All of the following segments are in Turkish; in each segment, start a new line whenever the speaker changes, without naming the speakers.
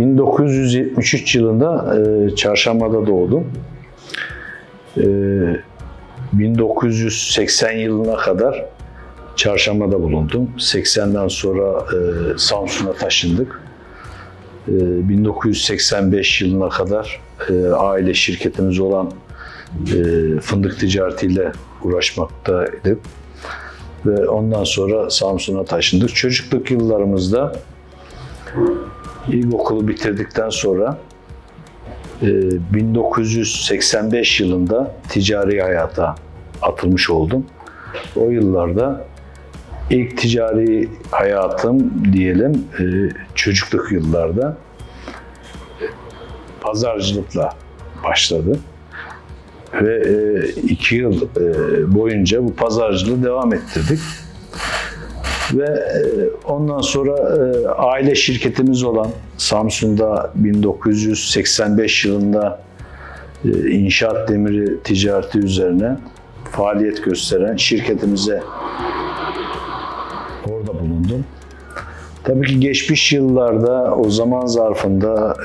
1973 yılında e, Çarşamba'da doğdum. E, 1980 yılına kadar Çarşamba'da bulundum. 80'den sonra e, Samsun'a taşındık. E, 1985 yılına kadar e, aile şirketimiz olan e, fındık ticaretiyle uğraşmaktaydık. Ve ondan sonra Samsun'a taşındık. Çocukluk yıllarımızda ilkokulu bitirdikten sonra e, 1985 yılında ticari hayata atılmış oldum. O yıllarda ilk ticari hayatım diyelim e, çocukluk yıllarda pazarcılıkla başladı. Ve e, iki yıl e, boyunca bu pazarcılığı devam ettirdik. Ve e, ondan sonra e, aile şirketimiz olan Samsun'da 1985 yılında e, inşaat demiri ticareti üzerine faaliyet gösteren şirketimize orada bulundum. Tabii ki geçmiş yıllarda o zaman zarfında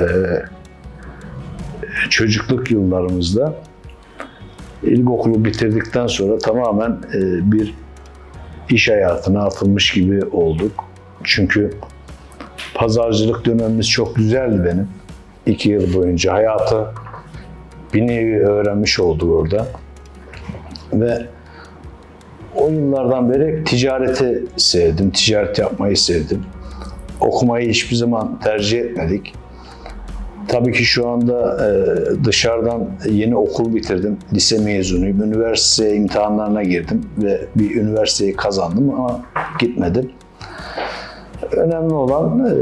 çocukluk yıllarımızda ilkokulu bitirdikten sonra tamamen bir iş hayatına atılmış gibi olduk. Çünkü pazarcılık dönemimiz çok güzeldi benim. İki yıl boyunca hayatı bir öğrenmiş olduk orada. Ve o yıllardan beri ticareti sevdim, ticaret yapmayı sevdim. Okumayı hiçbir zaman tercih etmedik. Tabii ki şu anda e, dışarıdan yeni okul bitirdim. Lise mezunuyum. Üniversite imtihanlarına girdim ve bir üniversiteyi kazandım ama gitmedim. Önemli olan e,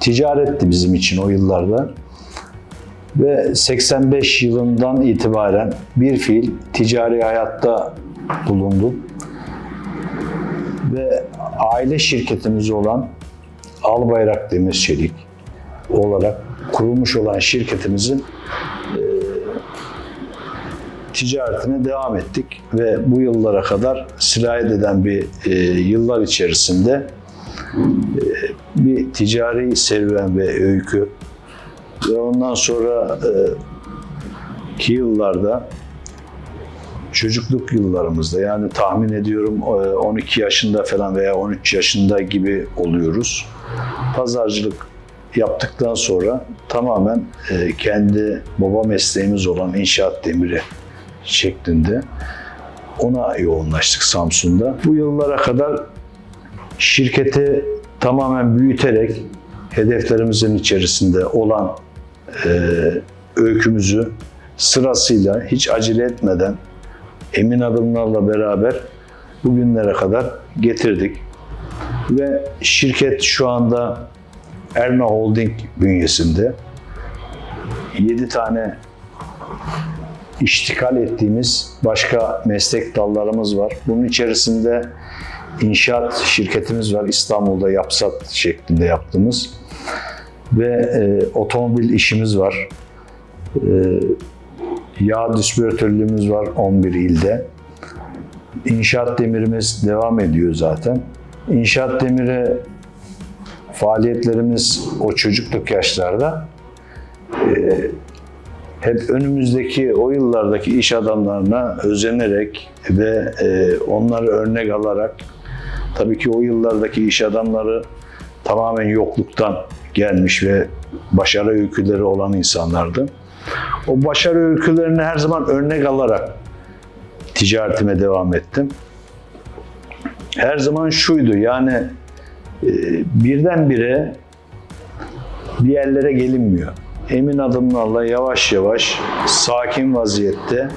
ticaretti bizim için o yıllarda. Ve 85 yılından itibaren bir fiil ticari hayatta bulundum. Ve aile şirketimiz olan Albayrak Demir Çelik olarak kurulmuş olan şirketimizin e, ticaretine devam ettik ve bu yıllara kadar sirayet eden bir e, yıllar içerisinde e, bir ticari serüven ve öykü ve ondan sonra e, ki yıllarda çocukluk yıllarımızda yani tahmin ediyorum e, 12 yaşında falan veya 13 yaşında gibi oluyoruz. Pazarcılık yaptıktan sonra tamamen e, kendi baba mesleğimiz olan inşaat demiri şeklinde ona yoğunlaştık Samsun'da. Bu yıllara kadar şirketi tamamen büyüterek hedeflerimizin içerisinde olan e, öykümüzü sırasıyla hiç acele etmeden emin adımlarla beraber bugünlere kadar getirdik. Ve şirket şu anda Erna Holding bünyesinde 7 tane iştikal ettiğimiz başka meslek dallarımız var. Bunun içerisinde inşaat şirketimiz var. İstanbul'da yapsat şeklinde yaptığımız ve e, otomobil işimiz var. E, yağ distribütörlüğümüz var 11 ilde. İnşaat demirimiz devam ediyor zaten. İnşaat demiri faaliyetlerimiz o çocukluk yaşlarda e, hep önümüzdeki o yıllardaki iş adamlarına özenerek ve e, onları örnek alarak tabii ki o yıllardaki iş adamları tamamen yokluktan gelmiş ve başarı öyküleri olan insanlardı. O başarı öykülerini her zaman örnek alarak ticaretime devam ettim. Her zaman şuydu yani birdenbire bir yerlere gelinmiyor. Emin adımlarla yavaş yavaş sakin vaziyette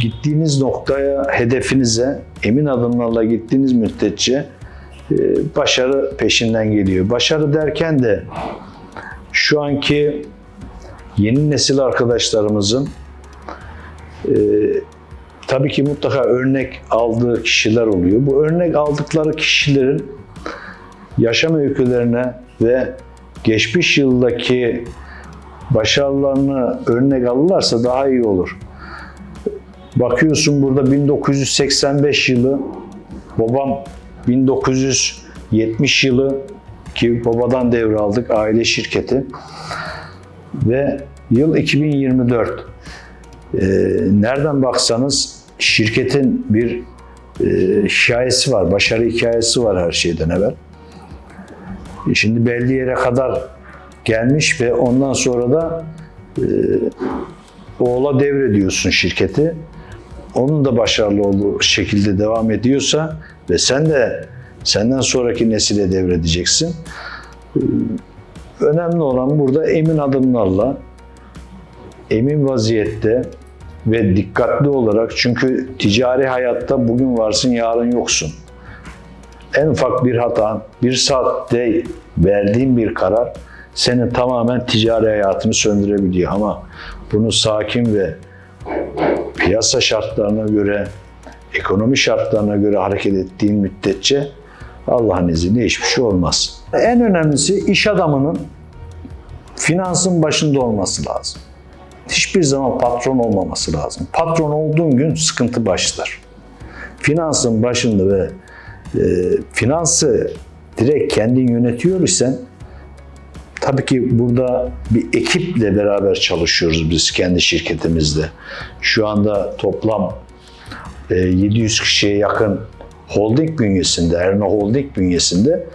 gittiğiniz noktaya, hedefinize emin adımlarla gittiğiniz müddetçe e, başarı peşinden geliyor. Başarı derken de şu anki yeni nesil arkadaşlarımızın e, tabii ki mutlaka örnek aldığı kişiler oluyor. Bu örnek aldıkları kişilerin yaşam öykülerine ve geçmiş yıldaki başarılarını örnek alırlarsa daha iyi olur. Bakıyorsun burada 1985 yılı, babam 1970 yılı ki babadan devraldık aile şirketi ve yıl 2024 Ee, nereden baksanız şirketin bir e, hikayesi var, başarı hikayesi var her şeyden evvel. E, Şimdi belli yere kadar gelmiş ve ondan sonra da e, oğula devrediyorsun şirketi. Onun da başarılı olduğu şekilde devam ediyorsa ve sen de senden sonraki nesile devredeceksin. E, Önemli olan burada emin adımlarla, emin vaziyette ve dikkatli olarak çünkü ticari hayatta bugün varsın yarın yoksun. En ufak bir hata, bir saatte verdiğin bir karar senin tamamen ticari hayatını söndürebiliyor ama bunu sakin ve piyasa şartlarına göre, ekonomi şartlarına göre hareket ettiğin müddetçe Allah'ın izniyle hiçbir şey olmaz. En önemlisi iş adamının finansın başında olması lazım. Hiçbir zaman patron olmaması lazım. Patron olduğun gün sıkıntı başlar. Finansın başında ve e, finansı direkt kendin yönetiyor isen tabii ki burada bir ekiple beraber çalışıyoruz biz kendi şirketimizde. Şu anda toplam e, 700 kişiye yakın holding bünyesinde, Erna Holding bünyesinde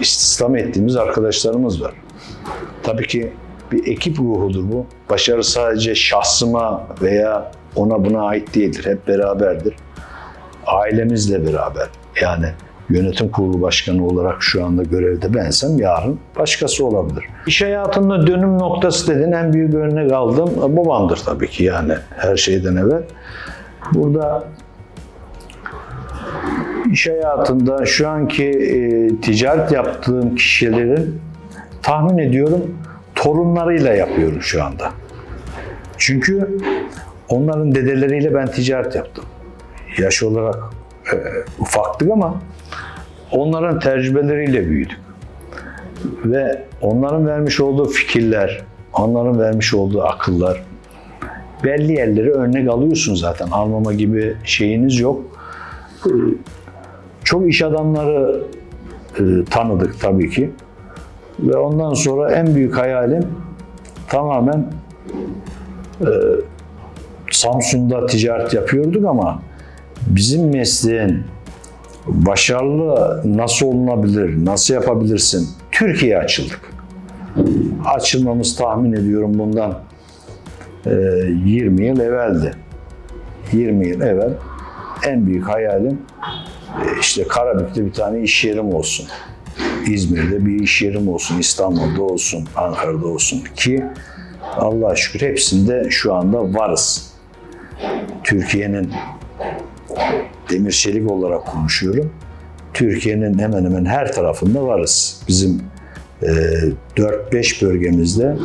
istihdam ettiğimiz arkadaşlarımız var. Tabii ki bir ekip ruhudur bu. Başarı sadece şahsıma veya ona buna ait değildir. Hep beraberdir. Ailemizle beraber. Yani yönetim kurulu başkanı olarak şu anda görevde bensem yarın başkası olabilir. İş hayatında dönüm noktası dediğin en büyük örnek aldığım babamdır tabii ki yani her şeyden evvel. Burada iş hayatında şu anki e, ticaret yaptığım kişilerin tahmin ediyorum torunlarıyla yapıyorum şu anda. Çünkü onların dedeleriyle ben ticaret yaptım. Yaş olarak e, ufaktık ama onların tecrübeleriyle büyüdük. Ve onların vermiş olduğu fikirler, onların vermiş olduğu akıllar, belli yerleri örnek alıyorsun zaten. Almama gibi şeyiniz yok. Çok iş adamları e, tanıdık tabii ki. Ve ondan sonra en büyük hayalim tamamen e, Samsun'da ticaret yapıyorduk ama bizim mesleğin başarılı nasıl olunabilir, nasıl yapabilirsin? Türkiye'ye açıldık. Açılmamız tahmin ediyorum bundan e, 20 yıl evveldi. 20 yıl evvel en büyük hayalim e, işte Karabük'te bir tane iş yerim olsun. İzmir'de bir iş yerim olsun, İstanbul'da olsun, Ankara'da olsun ki Allah'a şükür hepsinde şu anda varız. Türkiye'nin demir çelik olarak konuşuyorum. Türkiye'nin hemen hemen her tarafında varız. Bizim e, 4-5 bölgemizde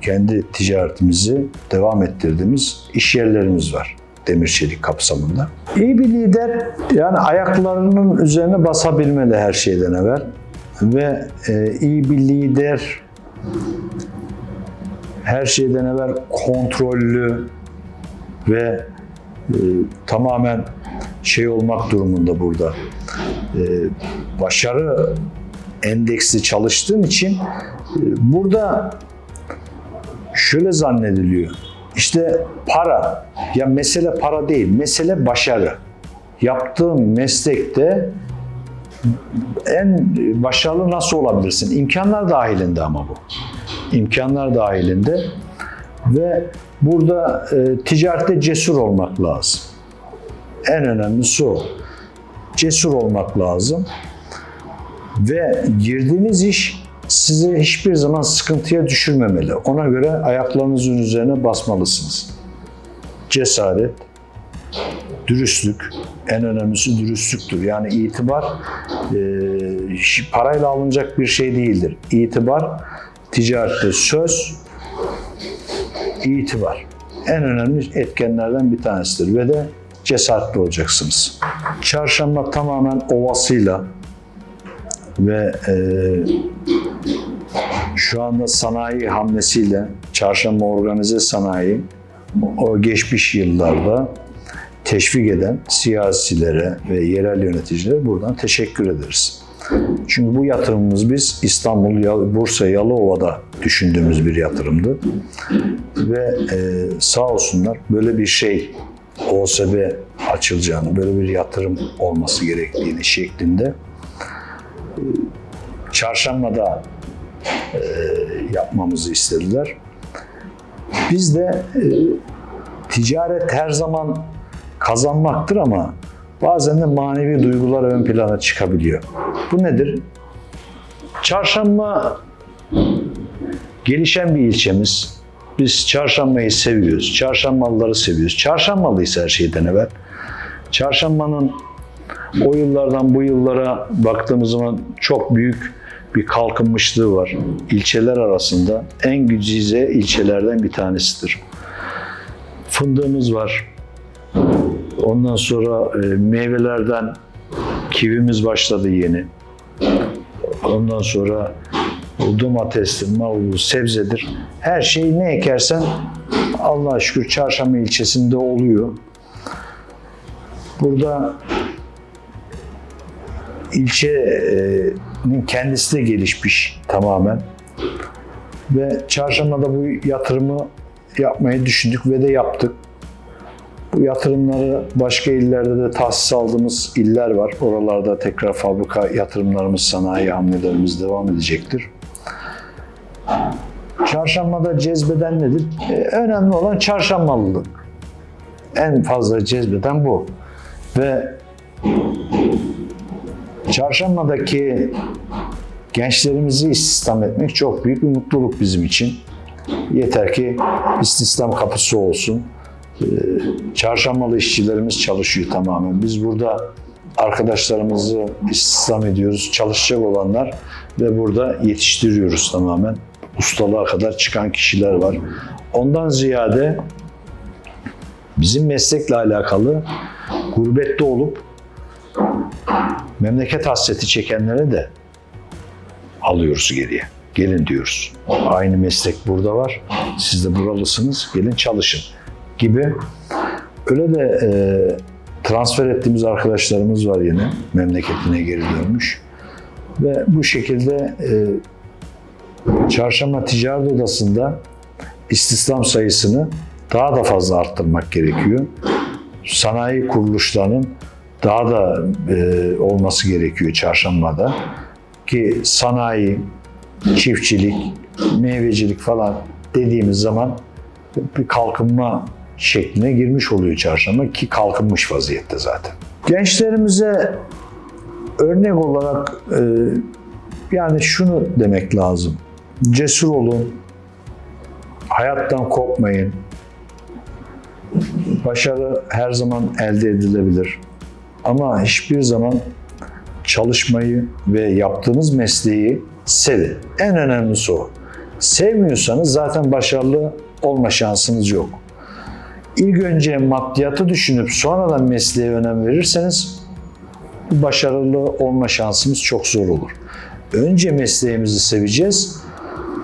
kendi ticaretimizi devam ettirdiğimiz iş yerlerimiz var demir çelik kapsamında. İyi bir lider yani ayaklarının üzerine basabilmeli her şeyden evvel ve e, iyi bir lider her şeyden evvel kontrollü ve e, tamamen şey olmak durumunda burada. E, başarı endeksli çalıştığın için e, burada şöyle zannediliyor. İşte para, ya mesele para değil, mesele başarı. Yaptığın meslekte en başarılı nasıl olabilirsin? İmkanlar dahilinde ama bu. İmkanlar dahilinde ve burada e, ticarette cesur olmak lazım. En önemlisi o. Cesur olmak lazım. Ve girdiğiniz iş sizi hiçbir zaman sıkıntıya düşürmemeli. Ona göre ayaklarınızın üzerine basmalısınız. Cesaret, dürüstlük, en önemlisi dürüstlüktür. Yani itibar e, parayla alınacak bir şey değildir. İtibar ticarette söz, itibar. En önemli etkenlerden bir tanesidir ve de cesaretli olacaksınız. Çarşamba tamamen ovasıyla ve e, şu anda sanayi hamlesiyle çarşamba organize sanayi o geçmiş yıllarda teşvik eden siyasilere ve yerel yöneticilere buradan teşekkür ederiz. Çünkü bu yatırımımız biz İstanbul, Bursa, Yalova'da düşündüğümüz bir yatırımdı. Ve e, sağ olsunlar böyle bir şey OSB açılacağını, böyle bir yatırım olması gerektiğini şeklinde e, çarşambada e, yapmamızı istediler. Biz de e, ticaret her zaman kazanmaktır ama bazen de manevi duygular ön plana çıkabiliyor. Bu nedir? Çarşamba gelişen bir ilçemiz. Biz çarşambayı seviyoruz. Çarşambalıları seviyoruz. Çarşambalıyız her şeyden evvel. Çarşambanın o yıllardan bu yıllara baktığımız zaman çok büyük bir kalkınmışlığı var. İlçeler arasında en güzide ilçelerden bir tanesidir. Fındığımız var. Ondan sonra e, meyvelerden kivimiz başladı yeni. Ondan sonra domatestir, marul, sebzedir. Her şey ne ekersen Allah'a şükür Çarşamba ilçesinde oluyor. Burada ilçenin kendisi de gelişmiş tamamen. Ve çarşambada bu yatırımı yapmayı düşündük ve de yaptık. Bu yatırımları başka illerde de tahsis aldığımız iller var. Oralarda tekrar fabrika yatırımlarımız, sanayi hamlelerimiz devam edecektir. Çarşambada cezbeden nedir? Ee, önemli olan çarşambalılık. En fazla cezbeden bu. Ve çarşambadaki gençlerimizi istihdam etmek çok büyük bir mutluluk bizim için. Yeter ki istihdam kapısı olsun. Ee, Çarşambalı işçilerimiz çalışıyor tamamen. Biz burada arkadaşlarımızı istihdam ediyoruz. Çalışacak olanlar ve burada yetiştiriyoruz tamamen. Ustalığa kadar çıkan kişiler var. Ondan ziyade bizim meslekle alakalı gurbette olup memleket hasreti çekenlere de alıyoruz geriye. Gelin diyoruz. Aynı meslek burada var. Siz de buralısınız. Gelin çalışın gibi. Öyle de e, transfer ettiğimiz arkadaşlarımız var yine. Memleketine geri dönmüş. Ve bu şekilde e, Çarşamba Ticaret Odası'nda istihdam sayısını daha da fazla arttırmak gerekiyor. Sanayi kuruluşlarının daha da e, olması gerekiyor çarşambada. Ki sanayi, çiftçilik, meyvecilik falan dediğimiz zaman bir kalkınma şekline girmiş oluyor çarşamba ki kalkınmış vaziyette zaten. Gençlerimize örnek olarak e, yani şunu demek lazım. Cesur olun, hayattan kopmayın. Başarı her zaman elde edilebilir. Ama hiçbir zaman çalışmayı ve yaptığınız mesleği sevin. En önemlisi o. Sevmiyorsanız zaten başarılı olma şansınız yok. İlk önce maddiyatı düşünüp sonradan mesleğe önem verirseniz başarılı olma şansımız çok zor olur. Önce mesleğimizi seveceğiz.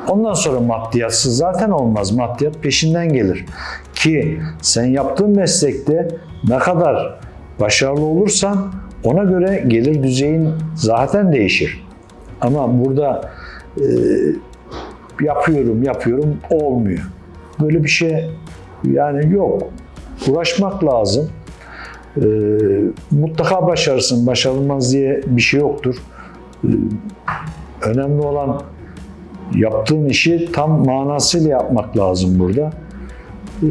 Ondan sonra maddiyatsız zaten olmaz. Maddiyat peşinden gelir. Ki sen yaptığın meslekte ne kadar başarılı olursan ona göre gelir düzeyin zaten değişir. Ama burada e, yapıyorum, yapıyorum olmuyor. Böyle bir şey yani yok. Uğraşmak lazım. E, mutlaka başarısın, başarılmaz diye bir şey yoktur. E, önemli olan yaptığın işi tam manasıyla yapmak lazım burada. E,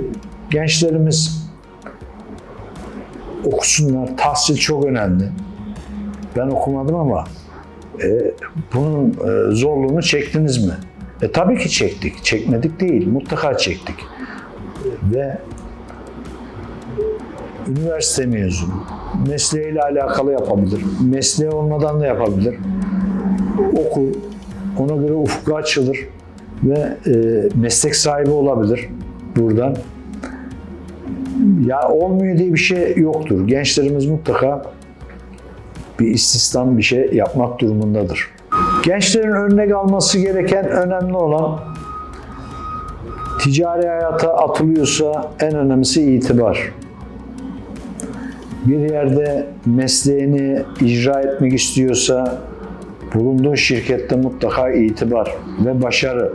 gençlerimiz okusunlar. Tahsil çok önemli. Ben okumadım ama e, bunun e, zorluğunu çektiniz mi? E tabii ki çektik. Çekmedik değil. Mutlaka çektik. Ve üniversite mezunu. Mesleğiyle alakalı yapabilir. Mesleği olmadan da yapabilir. Oku. Ona göre ufku açılır. Ve e, meslek sahibi olabilir buradan. Ya olmuyor diye bir şey yoktur. Gençlerimiz mutlaka bir istihdam bir şey yapmak durumundadır. Gençlerin örnek alması gereken önemli olan ticari hayata atılıyorsa en önemlisi itibar. Bir yerde mesleğini icra etmek istiyorsa Bulunduğun şirkette mutlaka itibar ve başarı.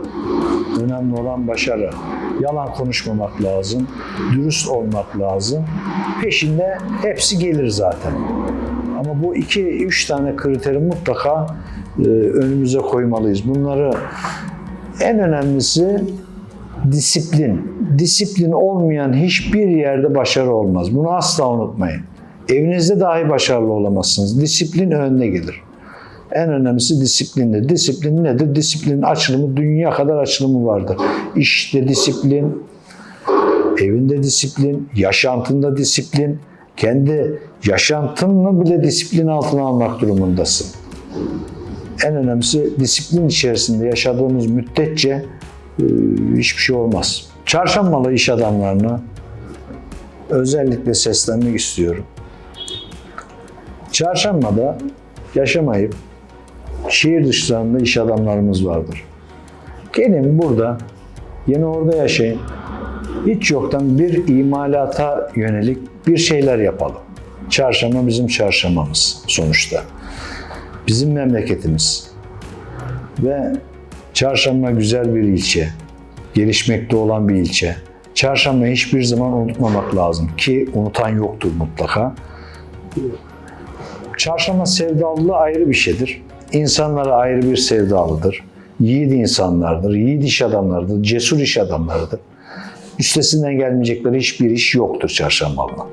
Önemli olan başarı. Yalan konuşmamak lazım. Dürüst olmak lazım. Peşinde hepsi gelir zaten. Ama bu iki, üç tane kriteri mutlaka e, önümüze koymalıyız. Bunları en önemlisi disiplin. Disiplin olmayan hiçbir yerde başarı olmaz. Bunu asla unutmayın. Evinizde dahi başarılı olamazsınız. Disiplin önüne gelir. En önemlisi disiplindir. Disiplin nedir? Disiplinin açılımı dünya kadar açılımı vardır. İşte disiplin, evinde disiplin, yaşantında disiplin, kendi yaşantını bile disiplin altına almak durumundasın. En önemlisi disiplin içerisinde yaşadığımız müddetçe hiçbir şey olmaz. Çarşambalı iş adamlarına özellikle seslenmek istiyorum. Çarşambada yaşamayıp şehir dışlarında iş adamlarımız vardır. Gelin burada yine orada yaşayın. Hiç yoktan bir imalata yönelik bir şeyler yapalım. Çarşamba bizim çarşambamız sonuçta. Bizim memleketimiz. Ve Çarşamba güzel bir ilçe. Gelişmekte olan bir ilçe. Çarşambayı hiçbir zaman unutmamak lazım ki unutan yoktur mutlaka. Çarşamba sevdalılığı ayrı bir şeydir. İnsanlara ayrı bir sevdalıdır. Yiğit insanlardır, yiğit iş adamlarıdır, cesur iş adamlarıdır. Üstesinden gelmeyecekleri hiçbir iş yoktur çarşambalının.